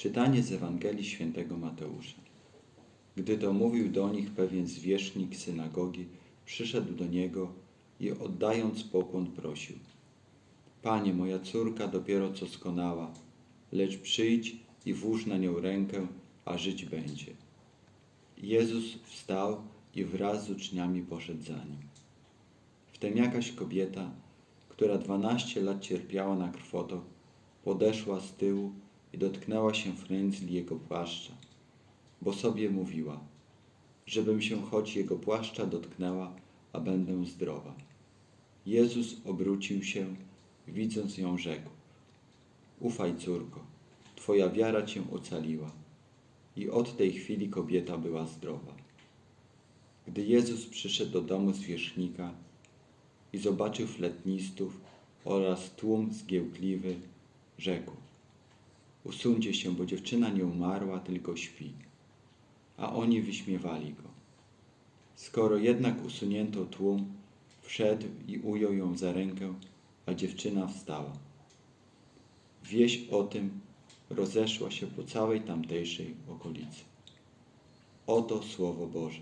Czytanie z Ewangelii świętego Mateusza. Gdy to mówił do nich pewien zwierzchnik synagogi, przyszedł do niego i oddając pokłon prosił. Panie, moja córka dopiero co skonała, lecz przyjdź i włóż na nią rękę, a żyć będzie. Jezus wstał i wraz z uczniami poszedł za nim. Wtem jakaś kobieta, która dwanaście lat cierpiała na krwotok, podeszła z tyłu i dotknęła się frędzli jego płaszcza, bo sobie mówiła, żebym się choć jego płaszcza dotknęła, a będę zdrowa. Jezus obrócił się, widząc ją rzekł, ufaj córko, twoja wiara cię ocaliła. I od tej chwili kobieta była zdrowa. Gdy Jezus przyszedł do domu zwierzchnika i zobaczył fletnistów oraz tłum zgiełkliwy, rzekł: Usuńcie się, bo dziewczyna nie umarła, tylko śpi. A oni wyśmiewali go. Skoro jednak usunięto tłum, wszedł i ujął ją za rękę, a dziewczyna wstała. Wieść o tym rozeszła się po całej tamtejszej okolicy. Oto Słowo Boże.